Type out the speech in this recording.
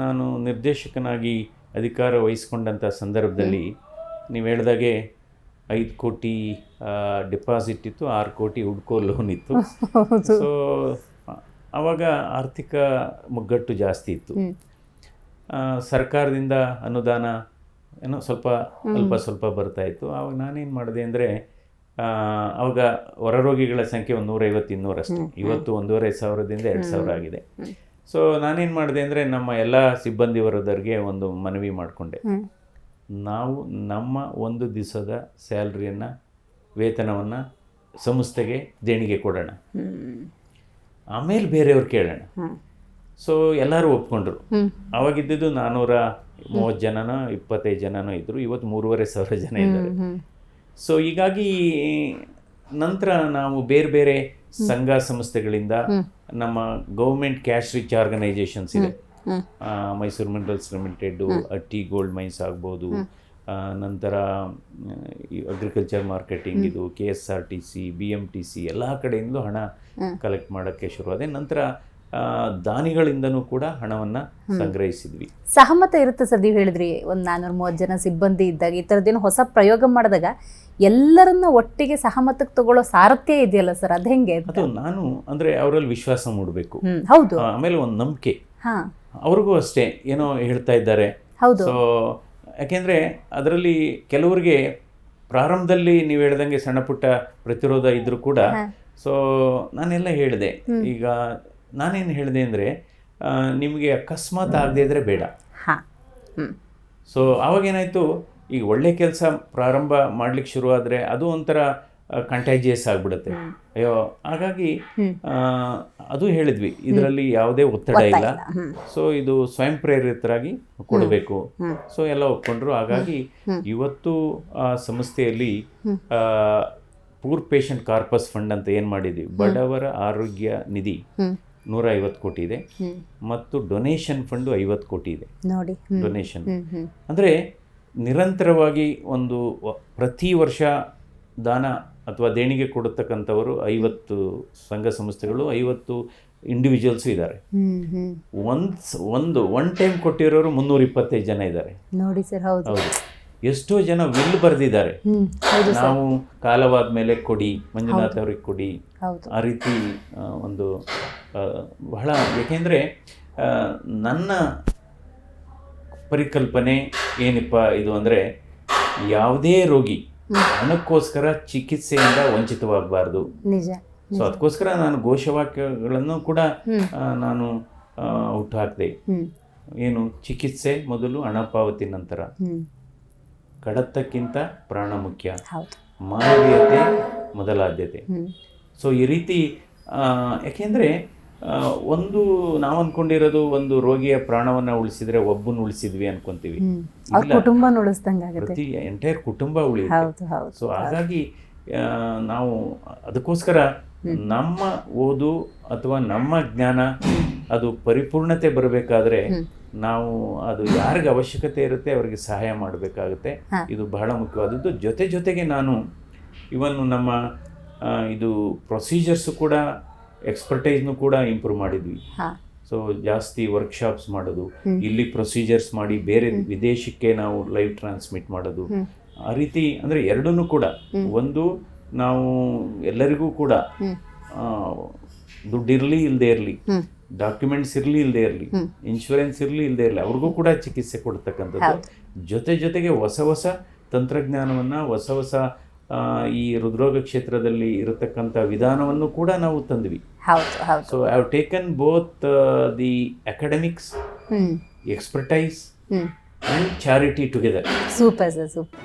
ನಾನು ನಿರ್ದೇಶಕನಾಗಿ ಅಧಿಕಾರ ವಹಿಸ್ಕೊಂಡಂಥ ಸಂದರ್ಭದಲ್ಲಿ ನೀವು ಹೇಳ್ದಾಗೆ ಐದು ಕೋಟಿ ಡಿಪಾಸಿಟ್ ಇತ್ತು ಆರು ಕೋಟಿ ಹುಡ್ಕೋ ಲೋನ್ ಇತ್ತು. ಸೊ ಆವಾಗ ಆರ್ಥಿಕ ಮುಗ್ಗಟ್ಟು ಜಾಸ್ತಿ ಇತ್ತು. ಸರ್ಕಾರದಿಂದ ಅನುದಾನ ಏನೋ ಸ್ವಲ್ಪ ಅಲ್ಪ ಸ್ವಲ್ಪ ಬರ್ತಾ ಇತ್ತು. ಆವಾಗ ನಾನೇನು ಮಾಡಿದೆ ಅಂದರೆ ಆವಾಗ ಹೊರರೋಗಿಗಳ ಸಂಖ್ಯೆ ಒಂದು ನೂರೈವತ್ತು ಇನ್ನೂರಷ್ಟು. ಇವತ್ತು ಒಂದೂವರೆ ಸಾವಿರದಿಂದ ಎರಡು ಸಾವಿರ ಆಗಿದೆ. ಸೊ ನಾನೇನು ಮಾಡಿದೆ ಅಂದರೆ ನಮ್ಮ ಎಲ್ಲ ಸಿಬ್ಬಂದಿ ವರ್ಗದವ್ರಿಗೆ ಒಂದು ಮನವಿ ಮಾಡಿಕೊಂಡೆ. ನಾವು ನಮ್ಮ ಒಂದು ದಿವಸದ ಸ್ಯಾಲ್ರಿಯನ್ನು ವೇತನವನ್ನು ಸಂಸ್ಥೆಗೆ ದೇಣಿಗೆ ಕೊಡೋಣ. ಆಮೇಲೆ ಬೇರೆಯವ್ರು ಕೇಳೋಣ. ಸೊ ಎಲ್ಲರೂ ಒಪ್ಕೊಂಡ್ರು. ಅವಾಗಿದ್ದು ನಾನ್ನೂರ ಮೂವತ್ತು ಜನನೋ ಇಪ್ಪತ್ತೈದು ಜನನೋ ಇದ್ದರು ಇವತ್ತು ಮೂರುವರೆ ಸಾವಿರ ಜನ ಇದ್ದಾರೆ. ಸೊ ಹೀಗಾಗಿ ನಂತರ ನಾವು ಬೇರೆ ಬೇರೆ ಸಂಘ ಸಂಸ್ಥೆಗಳಿಂದ ನಮ್ಮ ಗೌರ್ಮೆಂಟ್ ಕ್ಯಾಶ್ ರಿಚ್ ಆರ್ಗನೈಸೇಷನ್ಸ್ ಇದೆ. Mysuru minerals limited Hutti gold mines ಆಗ್ಬೋದು. ನಂತರ ಅಗ್ರಿಕಲ್ಚರ್ ಮಾರ್ಕೆಟಿಂಗ್ ಇದು K S R T C B M T C ಎಲ್ಲ ಕಡೆಯಿಂದಲೂ ಹಣ ಕಲೆಕ್ಟ್ ಮಾಡೋಕ್ಕೆ ಶುರುವಾದೆ. ನಂತರ ದಾನಿಗಳಿಂದನೂ ಕೂಡ ಹಣವನ್ನು ಸಂಗ್ರಹಿಸಿದ್ವಿ. ಸಹಮತ ಇರುತ್ತೆ ಸರ್ ನೀವು ಹೇಳಿದ್ರಿ. ಒಂದು ನಾನ್ನೂರ ಮೂವತ್ತು ಜನ ಸಿಬ್ಬಂದಿ ಇದ್ದಾಗ ಈ ಥರದ್ದೇನು ಹೊಸ ಪ್ರಯೋಗ ಮಾಡಿದಾಗ ಎಲ್ಲರನ್ನ ಒಟ್ಟಿಗೆ ಸಹಮತಕ್ಕೆ ತಗೊಳ್ಳೋ ಸಾರಥ್ಯ ಇದೆಯಲ್ಲ ಸರ್? ಅದು ಹೆಂಗೆ ಅದು ನಾನು ಅಂದರೆ ಅವರಲ್ಲಿ ವಿಶ್ವಾಸ ಮೂಡಬೇಕು. ಹೌದು. ಆಮೇಲೆ ಒಂದು ನಂಬಿಕೆ. ಹಾ. ಅವ್ರಿಗೂ ಅಷ್ಟೇ ಏನೋ ಹೇಳ್ತಾ ಇದ್ದಾರೆ. ಹೌದು. ಸೊ ಯಾಕೆಂದರೆ ಅದರಲ್ಲಿ ಕೆಲವರಿಗೆ ಪ್ರಾರಂಭದಲ್ಲಿ ನೀವು ಹೇಳ್ದಂಗೆ ಸಣ್ಣ ಪುಟ್ಟ ಪ್ರತಿರೋಧ ಇದ್ರೂ ಕೂಡ ಸೊ ನಾನೆಲ್ಲ ಹೇಳಿದೆ. ಈಗ ನಾನೇನು ಹೇಳಿದೆ ಅಂದರೆ ನಿಮಗೆ ಅಕಸ್ಮಾತ್ ಆಗದೇ ಇದ್ರೆ ಬೇಡ. ಸೊ ಆವಾಗೇನಾಯಿತು ಈಗ ಒಳ್ಳೆ ಕೆಲಸ ಪ್ರಾರಂಭ ಮಾಡ್ಲಿಕ್ಕೆ ಶುರುವಾದರೆ ಅದು ಒಂಥರ ಕಂಟ್ಯಾಜಿಯಸ್ ಆಗಿಬಿಡುತ್ತೆ. ಅಯ್ಯೋ ಹಾಗಾಗಿ ಅದು ಹೇಳಿದ್ವಿ. ಇದರಲ್ಲಿ ಯಾವುದೇ ಒತ್ತಡ ಇಲ್ಲ. ಸೊ ಇದು ಸ್ವಯಂ ಪ್ರೇರಿತರಾಗಿ ಕೊಡಬೇಕು. ಸೊ ಎಲ್ಲ ಒಪ್ಕೊಂಡ್ರು. ಹಾಗಾಗಿ ಇವತ್ತು ಆ ಸಂಸ್ಥೆಯಲ್ಲಿ ಪೂರ್ ಪೇಷಂಟ್ ಕಾರ್ಪಸ್ ಫಂಡ್ ಅಂತ ಏನು ಮಾಡಿದ್ವಿ? ಬಡವರ ಆರೋಗ್ಯ ನಿಧಿ. ನೂರ ಐವತ್ತು ಕೋಟಿ ಇದೆ. ಮತ್ತು ಡೊನೇಷನ್ ಫಂಡು ಐವತ್ತು ಕೋಟಿ ಇದೆ. ನೋಡಿ. ಡೊನೇಷನ್ ಅಂದರೆ ನಿರಂತರವಾಗಿ ಒಂದು ಪ್ರತಿ ವರ್ಷ ದಾನ ಅಥವಾ ದೇಣಿಗೆ ಕೊಡತಕ್ಕಂಥವರು ಐವತ್ತು ಸಂಘ ಸಂಸ್ಥೆಗಳು ಐವತ್ತು ಇಂಡಿವಿಜುವಲ್ಸು ಇದ್ದಾರೆ. ಒಂದು ಒಂದು ಒನ್ ಟೈಮ್ ಕೊಟ್ಟಿರೋರು ಮುನ್ನೂರ ಇಪ್ಪತ್ತೈದು ಜನ ಇದ್ದಾರೆ. ನೋಡಿ ಸರ್ ಹೌದು. ಎಷ್ಟೋ ಜನ ವಿಲ್ ಬರೆದಿದ್ದಾರೆ. ನಾವು ಕಾಲವಾದ ಮೇಲೆ ಕೊಡಿ ಮಂಜುನಾಥ್ ಅವ್ರಿಗೆ ಕೊಡಿ. ಆ ರೀತಿ ಒಂದು ಬಹಳ ಏಕೆಂದರೆ ನನ್ನ ಪರಿಕಲ್ಪನೆ ಏನಪ್ಪ ಇದು ಅಂದರೆ ಯಾವುದೇ ರೋಗಿ ಹಣಕ್ಕೋಸ್ಕರ ಚಿಕಿತ್ಸೆಯಿಂದ ವಂಚಿತವಾಗಬಾರ್ದು. ಸೊ ಅದಕ್ಕೋಸ್ಕರ ನಾನು ಘೋಷವಾಕ್ಯಗಳನ್ನು ಕೂಡ ನಾನು ಹುಟ್ಟು ಹಾಕಿದೆ. ಏನು ಚಿಕಿತ್ಸೆ ಮೊದಲು ಹಣ ಪಾವತಿ ನಂತರ. ಕಡತಕ್ಕಿಂತ ಪ್ರಾಣ ಮುಖ್ಯ. ಮಾನವೀಯತೆ ಮೊದಲ ಆದ್ಯತೆ. ಸೊ ಈ ರೀತಿ ಯಾಕೆಂದರೆ ಒಂದು ನಾವು ಅನ್ಕೊಂಡಿರೋದು ಒಂದು ರೋಗಿಯ ಪ್ರಾಣವನ್ನ ಉಳಿಸಿದ್ರೆ ಒಬ್ಬನ ಉಳಿಸಿದ್ವಿ ಅನ್ಕೊಂತೀವಿ. ಕುಟುಂಬ ಪ್ರತಿ ಎಂಟೈರ್ ಕುಟುಂಬ ಉಳಿಯುತ್ತೆ. ಸೊ ಹಾಗಾಗಿ ನಾವು ಅದಕ್ಕೋಸ್ಕರ ನಮ್ಮ ಓದು ಅಥವಾ ನಮ್ಮ ಜ್ಞಾನ ಅದು ಪರಿಪೂರ್ಣತೆ ಬರಬೇಕಾದ್ರೆ ನಾವು ಅದು ಯಾರಿಗೆ ಅವಶ್ಯಕತೆ ಇರುತ್ತೆ ಅವರಿಗೆ ಸಹಾಯ ಮಾಡಬೇಕಾಗುತ್ತೆ. ಇದು ಬಹಳ ಮುಖ್ಯವಾದದ್ದು. ಜೊತೆ ಜೊತೆಗೆ ನಾನು ಇವನ್ನು ನಮ್ಮ ಇದು ಪ್ರೊಸೀಜರ್ಸು ಕೂಡ ಎಕ್ಸ್ಪರ್ಟೈಸ್ನು ಕೂಡ ಇಂಪ್ರೂವ್ ಮಾಡಿದ್ವಿ. ಸೊ ಜಾಸ್ತಿ ವರ್ಕ್ಶಾಪ್ಸ್ ಮಾಡೋದು ಇಲ್ಲಿ ಪ್ರೊಸೀಜರ್ಸ್ ಮಾಡಿ ಬೇರೆ ವಿದೇಶಕ್ಕೆ ನಾವು ಲೈವ್ ಟ್ರಾನ್ಸ್ಮಿಟ್ ಮಾಡೋದು. ಆ ರೀತಿ ಅಂದರೆ ಎರಡನ್ನೂ ಕೂಡ ಒಂದು ನಾವು ಎಲ್ಲರಿಗೂ ಕೂಡ ದುಡ್ಡಿರಲಿ ಇಲ್ಲದೆ ಇರಲಿ ಡಾಕ್ಯುಮೆಂಟ್ಸ್ ಇರಲಿ ಇಲ್ಲದೆ ಇರಲಿ ಇನ್ಶೂರೆನ್ಸ್ ಇರಲಿ ಇಲ್ಲದೆ ಇರಲಿ ಅವ್ರಿಗೂ ಕೂಡ ಚಿಕಿತ್ಸೆ ಕೊಡ್ತಕ್ಕಂಥದ್ದು. ಜೊತೆ ಜೊತೆಗೆ ಹೊಸ ಹೊಸ ತಂತ್ರಜ್ಞಾನವನ್ನು ಹೊಸ ಹೊಸ ಈ ಹೃದ್ರೋಗ ಕ್ಷೇತ್ರದಲ್ಲಿ ಇರತಕ್ಕಂಥ ವಿಧಾನವನ್ನು ಕೂಡ ನಾವು ತಂದ್ವಿ. So I have taken both the academics expertise charity together super sir super.